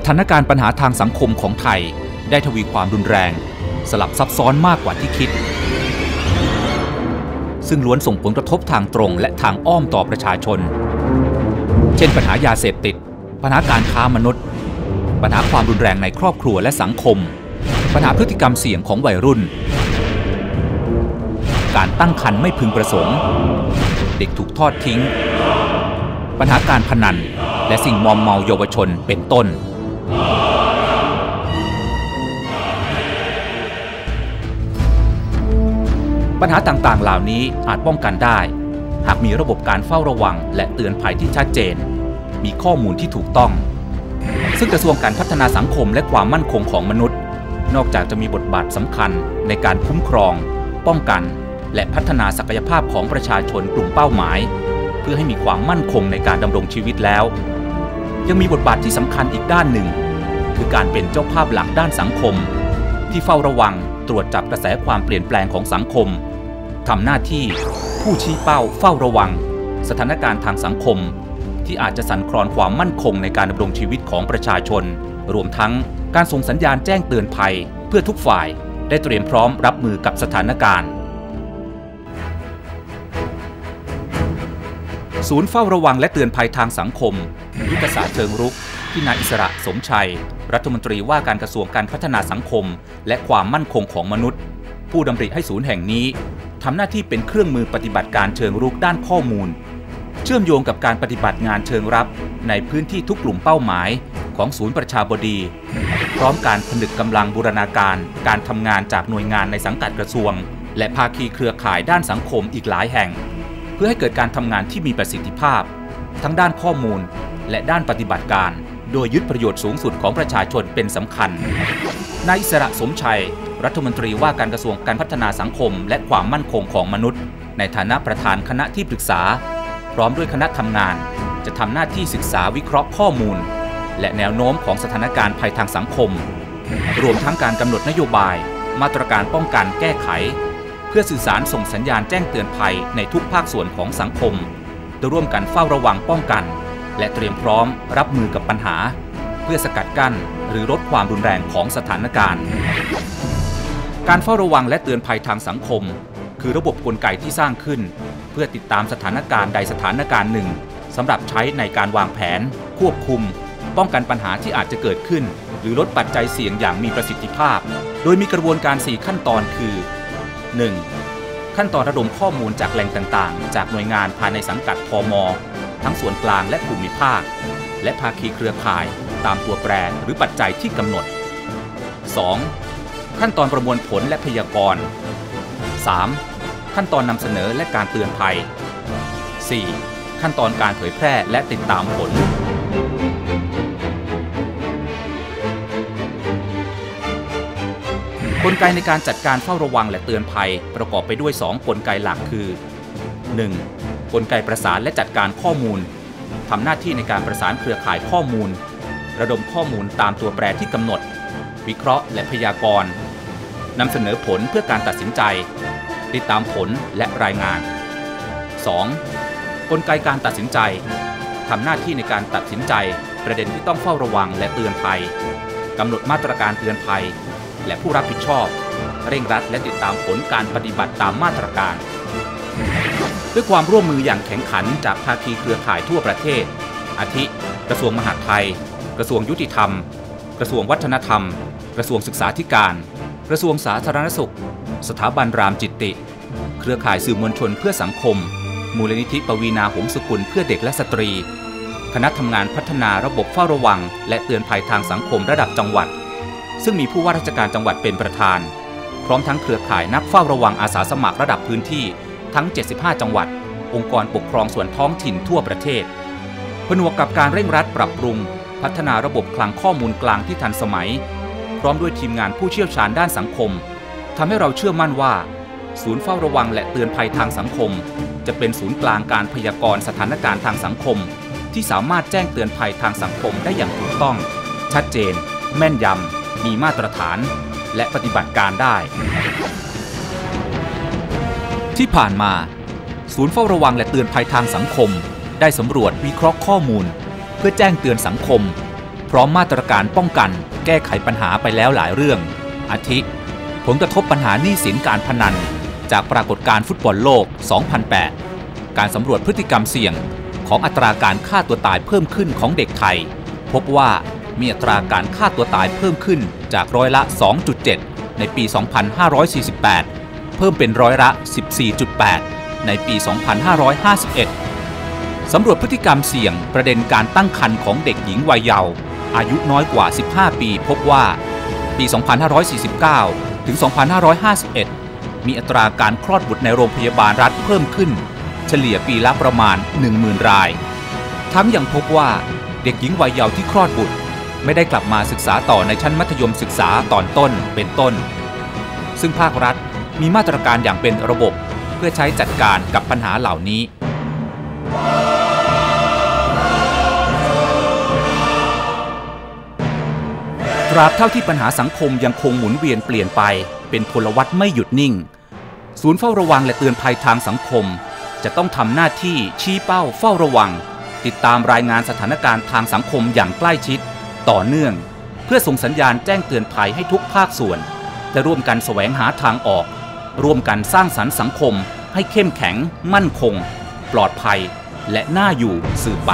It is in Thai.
สถานการณ์ปัญหาทางสังคมของไทย ได้ทวีความรุนแรง สลับซับซ้อนมากกว่าที่คิด ซึ่งล้วนส่งผลกระทบทางตรงและทางอ้อมต่อประชาชน เช่นปัญหายาเสพติด ปัญหาการค้ามนุษย์ ปัญหาความรุนแรงในครอบครัวและสังคม ปัญหาพฤติกรรมเสี่ยงของวัยรุ่น การตั้งครรภ์ไม่พึงประสงค์ เด็กถูกทอดทิ้ง ปัญหาการพนันและสิ่งมอมเมาเยาวชนเป็นต้น ปัญหาต่างๆ เหล่านี้อาจป้องกันได้ หากมีระบบการเฝ้าระวัง และเตือนภัยที่ชัดเจน มีข้อมูลที่ถูกต้อง ซึ่งกระทรวงการพัฒนาสังคมและความมั่นคงของมนุษย์ นอกจากจะมีบทบาทสำคัญในการคุ้มครอง ป้องกัน และพัฒนาศักยภาพของประชาชนกลุ่มเป้าหมาย เพื่อให้มีความมั่นคงในการดำรงชีวิตแล้ว ยังมีบทบาทที่สำคัญอีกด้านหนึ่ง คือการเป็นเจ้าภาพหลักด้านสังคม ที่เฝ้าระวังตรวจจับกระแสความเปลี่ยนแปลงของสังคมทำหน้าที่ผู้ชี้เป้าเฝ้าระวัง สถานการณ์ทางสังคม ที่อาจจะสั่นคลอนความมั่นคงในการดำรงชีวิตของประชาชน รวมทั้งการส่งสัญญาณแจ้งเตือนภัย เพื่อทุกฝ่ายได้เตรียมพร้อมรับมือกับสถานการณ์ ศูนย์เฝ้าระวังและเตือนภัยทางสังคม ยุทธศาสตร์เชิงรุก ที่นายอิสระสมชัย รัฐมนตรีว่าการกระทรวงการพัฒนาสังคม และความมั่นคงของมนุษย์ ผู้ดำริให้ศูนย์แห่งนี้ทำหน้าที่เป็นเครื่องมือปฏิบัติการเชิงรุกด้านข้อมูล เชื่อมโยงกับการปฏิบัติงานเชิงรับในพื้นที่ทุกกลุ่มเป้าหมายของศูนย์ประชาบดี พร้อมการผนึกกำลังบูรณาการ การทำงานจากหน่วยงานในสังกัดกระทรวง และภาคีเครือข่ายด้านสังคมอีกหลายแห่ง เพื่อให้เกิดการทำงานที่มีประสิทธิภาพ ทั้งด้านข้อมูล และด้านปฏิบัติการ โดยยึดประโยชน์สูงสุดของประชาชนเป็นสำคัญ นายอิสระสมชัย รัฐมนตรีว่าการกระทรวงการพัฒนาสังคม และความมั่นคงของมนุษย์ ในฐานะประธานคณะที่ปรึกษา พร้อมด้วยคณะทำงาน จะทำหน้าที่ศึกษาวิเคราะห์ข้อมูล และแนวโน้มของสถานการณ์ภัยทางสังคม รวมทั้งการกำหนดนโยบาย มาตรการป้องกันแก้ไข เพื่อสื่อสารส่งสัญญาณแจ้งเตือนภัยในทุกภาคส่วนของสังคมโดยร่วมกันเฝ้าระวังป้องกัน และเตรียมพร้อมรับมือกับปัญหา เพื่อสกัดกั้นหรือลดความรุนแรงของสถานการณ์ การเฝ้าระวังและเตือนภัยทางสังคม คือระบบกลไกที่สร้างขึ้น เพื่อติดตามสถานการณ์ใดสถานการณ์หนึ่งสำหรับใช้ในการวางแผน ควบคุม ป้องกันปัญหาที่อาจจะเกิดขึ้น หรือลดปัจจัยเสี่ยงอย่างมีประสิทธิภาพ โดยมีกระบวนการ 4 ขั้นตอนคือ 1. ขั้นตอนระดมข้อมูลจากแหล่งต่างๆ จากหน่วยงานภายในสังกัดพม ทั้งส่วนกลางและภูมิภาค และภาคีเครือข่ายตามตัวแปรหรือปัจจัยที่กำหนด 2. ขั้นตอนประมวลผลและพยากรณ์ 3. ขั้นตอนนำเสนอและการเตือนภัย 4. ขั้นตอนการเผยแพร่และติดตามผล กลไกในการจัดการเฝ้าระวังและเตือนภัยประกอบไปด้วย 2 กลไกหลักคือ 1. กลไกประสานและจัดการข้อมูลทำหน้าที่ในการประสานเครือข่ายข้อมูล ระดมข้อมูลตามตัวแปรที่กำหนด วิเคราะห์และพยากรณ์นำเสนอผลเพื่อการตัดสินใจ ติดตามผลและรายงาน 2. กลไกการตัดสินใจทำหน้าที่ในการตัดสินใจ ประเด็นที่ต้องเฝ้าระวังและเตือนภัยกำหนดมาตรการเตือนภัย และผู้รับผิดชอบ เร่งรัดและติดตามผลการปฏิบัติตามมาตรการ ด้วยความร่วมมืออย่างแข็งขันจากภาคีเครือข่ายทั่วประเทศ อาทิ กระทรวงมหาดไทย กระทรวงยุติธรรม กระทรวงวัฒนธรรม กระทรวงศึกษาธิการ กระทรวงสาธารณสุข สถาบันรามจิตติ เครือข่ายสื่อมวลชนเพื่อสังคม มูลนิธิปวีนาหงสกุลเพื่อเด็กและสตรี คณะทำงานพัฒนาระบบเฝ้าระวัง และเตือนภัยทางสังคมระดับจังหวัด ซึ่งมีผู้ว่าราชการจังหวัดเป็นประธาน พร้อมทั้งเครือข่ายนักเฝ้าระวังอาสาสมัครระดับพื้นที่ ทั้ง 75 จังหวัด องค์กรปกครองส่วนท้องถิ่นทั่วประเทศ ผนวกกับการเร่งรัดปรับปรุง พัฒนาระบบคลังข้อมูลกลางที่ทันสมัย พร้อมด้วยทีมงานผู้เชี่ยวชาญด้านสังคมทำให้เราเชื่อมั่นว่า ศูนย์เฝ้าระวังและเตือนภัยทางสังคม จะเป็นศูนย์กลางการพยากรณ์สถานการณ์ทางสังคม ที่สามารถแจ้งเตือนภัยทางสังคมได้อย่างถูกต้อง ชัดเจน แม่นยำมีมาตรฐาน และปฏิบัติการได้ ที่ผ่านมา ศูนย์เฝ้าระวังและเตือนภัยทางสังคม ได้สำรวจวิเคราะห์ข้อมูล เพื่อแจ้งเตือนสังคม พร้อมมาตรการป้องกัน แก้ไขปัญหาไปแล้วหลายเรื่อง อาทิ ผลกระทบปัญหาหนี้สินการพนัน จากปรากฏการณ์ฟุตบอลโลก 2008 การสำรวจพฤติกรรมเสี่ยง ของอัตราการฆ่าตัวตายเพิ่มขึ้นของเด็กไทย พบว่ามีอัตราการฆ่าตัวตายเพิ่มขึ้นจากร้อยละ 2.7 ในปี 2548 เพิ่มเป็นร้อยละ 14.8 ในปี 2551 สำรวจพฤติกรรมเสี่ยงประเด็นการตั้งครรภ์ของเด็กหญิงวัยเยาว์อายุน้อยกว่า 15 ปีพบว่า ปี 2549 ถึง 2551 มีอัตราการคลอดบุตรในโรงพยาบาลรัฐเพิ่มขึ้น เฉลี่ยปีละประมาณ 10,000 ราย ทั้งยังพบว่าเด็กหญิงวัยเยาว์ที่คลอดบุตรไม่ได้กลับมาศึกษาต่อในชั้นมัธยมศึกษาตอนต้นเป็นต้น ซึ่งภาครัฐ มีมาตรการอย่างเป็นระบบ เพื่อใช้จัดการกับปัญหาเหล่านี้ ตราบเท่าที่ปัญหาสังคมยังคงหมุนเวียนเปลี่ยนไป เป็นพลวัตไม่หยุดนิ่ง ศูนย์เฝ้าระวังและเตือนภัยทางสังคม จะต้องทำหน้าที่ชี้เป้าเฝ้าระวัง ติดตามรายงานสถานการณ์ทางสังคมอย่างใกล้ชิด ต่อเนื่อง เพื่อส่งสัญญาณแจ้งเตือนภัยให้ทุกภาคส่วนจะร่วมกันแสวงหาทางออก ร่วมกันสร้างสรรค์สังคมให้เข้มแข็ง มั่นคง ปลอดภัย และน่าอยู่สืบไป